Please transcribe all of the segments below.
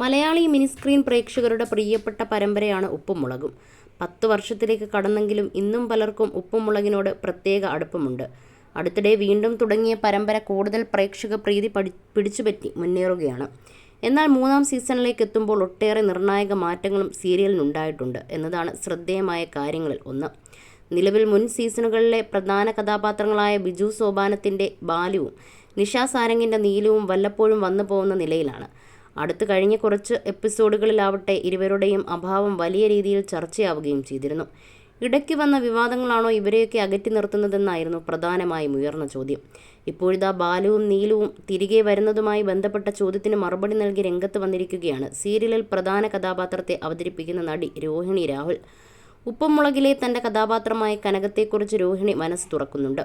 Malayali mini screen പ്രേക്ഷകരുടെ പ്രിയപ്പെട്ട പരമ്പരയാണ് ഉപ്പും മുളകും പത്ത് വർഷത്തിലേക്ക് കടന്നെങ്കിലും ഇന്നും പലർക്കും ഉപ്പും മുളകിനോട് പ്രത്യേക അടുപ്പമുണ്ട്. അടുത്തിടെ വീണ്ടും തുടങ്ങിയ പരമ്പര കൂടുതൽ പ്രേക്ഷക പ്രീതി പഠി പിടിച്ചുപറ്റി മുന്നേറുകയാണ്. എന്നാൽ മൂന്നാം സീസണിലേക്ക് എത്തുമ്പോൾ ഒട്ടേറെ നിർണായക മാറ്റങ്ങളും സീരിയലിനുണ്ടായിട്ടുണ്ട് എന്നതാണ് ശ്രദ്ധേയമായ കാര്യങ്ങളിൽ ഒന്ന്. നിലവിൽ മുൻ സീസണുകളിലെ പ്രധാന കഥാപാത്രങ്ങളായ ബിജു സോപാനത്തിന്റെ ബാലുവും നിഷാ സാരംഗിന്റെ നീലവും വല്ലപ്പോഴും വന്നു പോകുന്ന നിലയിലാണ്. അടുത്ത് കഴിഞ്ഞ കുറച്ച് എപ്പിസോഡുകളിലാവട്ടെ ഇരുവരുടെയും അഭാവം വലിയ രീതിയിൽ ചർച്ചയാവുകയും ചെയ്തിരുന്നു. ഇടയ്ക്ക് വന്ന വിവാദങ്ങളാണോ ഇവരെയൊക്കെ അകറ്റി നിർത്തുന്നതെന്നായിരുന്നു പ്രധാനമായും ഉയർന്ന ചോദ്യം. ഇപ്പോഴിതാ ബാലുവും നീലുവും തിരികെ വരുന്നതുമായി ബന്ധപ്പെട്ട ചോദ്യത്തിന് മറുപടി നൽകി രംഗത്ത് വന്നിരിക്കുകയാണ്. സീരിയലിൽ പ്രധാന കഥാപാത്രത്തെ അവതരിപ്പിക്കുന്ന നടി രോഹിണി രാഹുൽ. ഉപ്പുമുളകിലെ തന്റെ കഥാപാത്രമായ കനകത്തെക്കുറിച്ച് രോഹിണി മനസ്സ് തുറക്കുന്നുണ്ട്.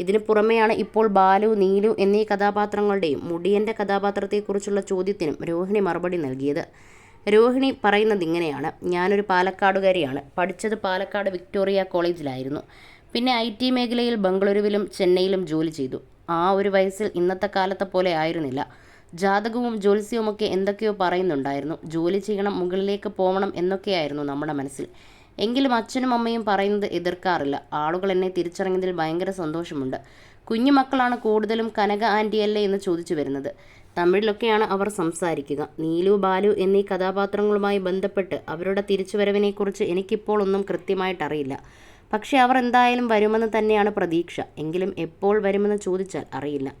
ഇതിനു പുറമെയാണ് ഇപ്പോൾ ബാലു നീലു എന്നീ കഥാപാത്രങ്ങളുടെയും മുടിയന്റെ കഥാപാത്രത്തെക്കുറിച്ചുള്ള ചോദ്യത്തിനും രോഹിണി മറുപടി നൽകിയത്. രോഹിണി പറയുന്നത് ഇങ്ങനെയാണ്. ഞാനൊരു പാലക്കാടുകാരിയാണ്. പഠിച്ചത് പാലക്കാട് വിക്ടോറിയ കോളേജിലായിരുന്നു. പിന്നെ ഐ ടി മേഖലയിൽ ബംഗളൂരുവിലും ചെന്നൈയിലും ജോലി ചെയ്തു. ആ ഒരു വയസ്സിൽ ഇന്നത്തെ കാലത്തെ പോലെ ആയിരുന്നില്ല. ജാതകവും ജ്യോത്സ്യവുമൊക്കെ എന്തൊക്കെയോ പറയുന്നുണ്ടായിരുന്നു. ജോലി ചെയ്യണം മുകളിലേക്ക് പോകണം എന്നൊക്കെയായിരുന്നു നമ്മുടെ മനസ്സിൽ. എങ്കിലും അച്ഛനും അമ്മയും പറയുന്നത് എതിർക്കാറില്ല. ആളുകൾ എന്നെ തിരിച്ചറിഞ്ഞതിൽ ഭയങ്കര സന്തോഷമുണ്ട്. കുഞ്ഞുമക്കളാണ് കൂടുതലും കനക ആന്റിയല്ലേ എന്ന് ചോദിച്ചു വരുന്നത്. തമിഴിലൊക്കെയാണ് അവർ സംസാരിക്കുക. നീലു ബാലു എന്നീ കഥാപാത്രങ്ങളുമായി ബന്ധപ്പെട്ട് അവരുടെ തിരിച്ചുവരവിനെക്കുറിച്ച് എനിക്കിപ്പോൾ ഒന്നും കൃത്യമായിട്ടറിയില്ല പക്ഷേ അവർ എന്തായാലും വരുമെന്ന് തന്നെയാണ് പ്രതീക്ഷ. എങ്കിലും എപ്പോൾ വരുമെന്ന് ചോദിച്ചാൽ അറിയില്ല.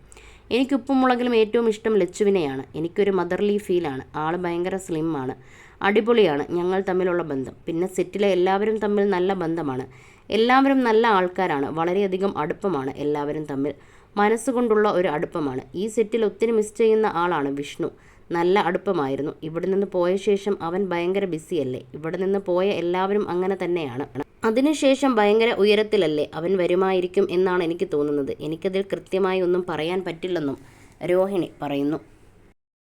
എനിക്ക് ഉപ്പും മുളകിലും ഏറ്റവും ഇഷ്ടം ലച്ചുവിനെയാണ്. എനിക്കൊരു മദർലി ഫീലാണ് ആൾ ഭയങ്കര സ്ലിമ്മാണ് അടിപൊളിയാണ്. ഞങ്ങൾ തമ്മിലുള്ള ബന്ധം. പിന്നെ സെറ്റിലെ എല്ലാവരും തമ്മിൽ നല്ല ബന്ധമാണ്. എല്ലാവരും നല്ല ആൾക്കാരാണ്. വളരെയധികം അടുപ്പമാണ് എല്ലാവരും തമ്മിൽ. മനസ്സുകൊണ്ടുള്ള ഒരു അടുപ്പമാണ്. ഈ സെറ്റിൽ ഒത്തിരി മിസ് ചെയ്യുന്ന ആളാണ് വിഷ്ണു. നല്ല അടുപ്പമായിരുന്നു. ഇവിടെ നിന്ന് പോയ ശേഷം അവൻ ഭയങ്കര ബിസിയല്ലേ ഇവിടെ നിന്ന് പോയ എല്ലാവരും അങ്ങനെ തന്നെയാണ്. അതിനുശേഷം ഭയങ്കര ഉയരത്തിലല്ലേ അവൻ വരുമായിരിക്കും എന്നാണ് എനിക്ക് തോന്നുന്നത്. എനിക്കതിൽ കൃത്യമായി ഒന്നും പറയാൻ പറ്റില്ലെന്നും രോഹിണി പറയുന്നു.